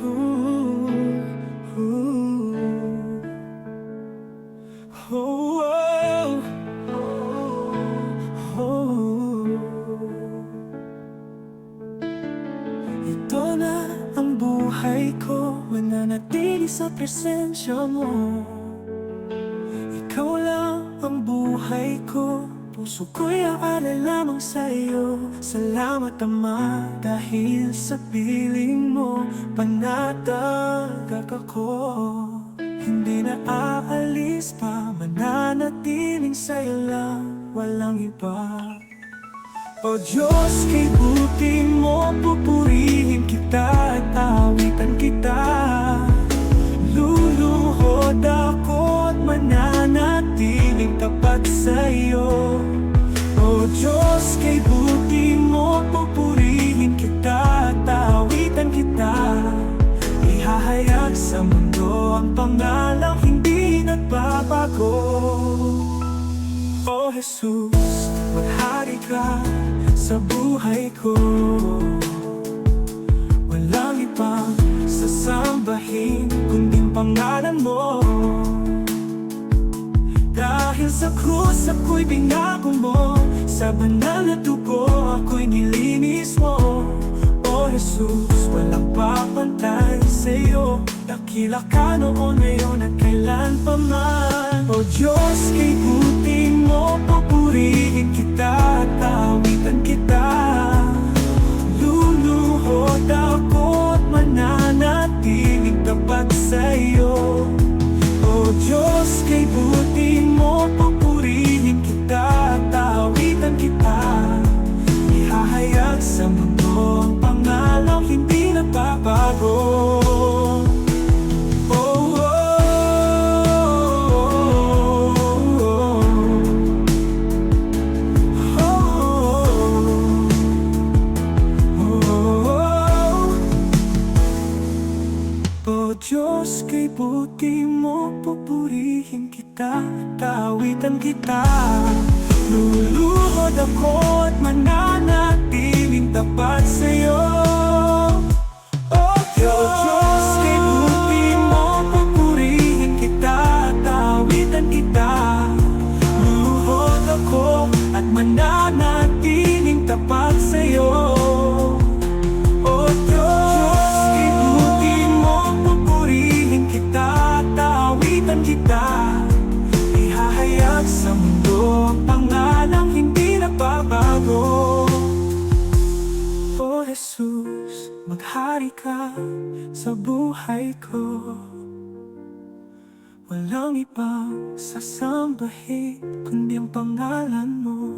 Ito na ang buhay ko Mananatili sa presensya mo. Ikaw lang ang buhay ko Puso ko'y aalala lamang sa iyo Salamat Ama dahil sa piling mo Panatagag ako. Hindi na aalis pa Mananatiling sa'yo lang Walang iba. O Diyos, kay buti mo pupurihin kay buti mo pupurihin kita at awitan kita. Ihahayag sa mundo ang pangalang hindi nagbabago. O Jesus, maghari ka sa buhay ko. Walang ibang sasambahin kundi ang pangalan mo sa krus ako'y binago mo. Sa banal na dugo ako'y nilinis mo. O Jesus, walang papantay sa'yo. Dakila ka noon, ngayon at kailan pa man. O Diyos, kay buti mo Papurihin O Diyos, kay buti mo Pupurihin kita, tawitan kita. Luluhod ako at mananatiling tapat sa'yo Maghari ka sa buhay ko. Walang ibang sasambahin kundi ang pangalan mo